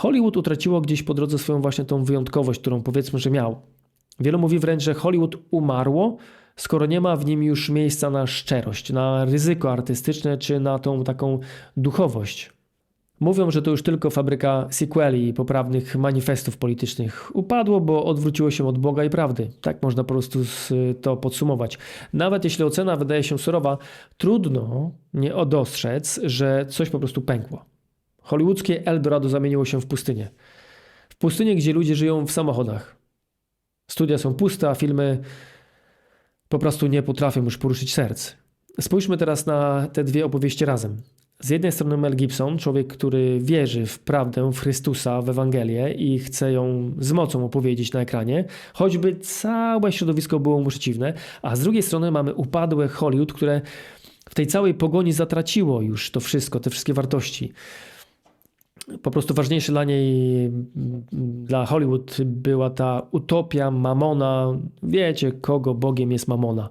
Hollywood utraciło gdzieś po drodze swoją właśnie tą wyjątkowość, którą powiedzmy, że miał. Wielu mówi wręcz, że Hollywood umarło, skoro nie ma w nim już miejsca na szczerość, na ryzyko artystyczne czy na tą taką duchowość. Mówią, że to już tylko fabryka sequeli i poprawnych manifestów politycznych upadło, bo odwróciło się od Boga i prawdy. Tak można po prostu to podsumować. Nawet jeśli ocena wydaje się surowa, trudno nie dostrzec, że coś po prostu pękło. Hollywoodzkie Eldorado zamieniło się w pustynię. W pustynię, gdzie ludzie żyją w samochodach. Studia są puste, a filmy po prostu nie potrafią już poruszyć serc. Spójrzmy teraz na te dwie opowieści razem. Z jednej strony Mel Gibson, człowiek, który wierzy w prawdę, w Chrystusa, w Ewangelię i chce ją z mocą opowiedzieć na ekranie, choćby całe środowisko było mu przeciwne, a z drugiej strony mamy upadłe Hollywood, które w tej całej pogoni zatraciło już to wszystko, te wszystkie wartości. Po prostu ważniejsze dla niej, dla Hollywood była ta utopia Mamona. Wiecie, kogo Bogiem jest Mamona.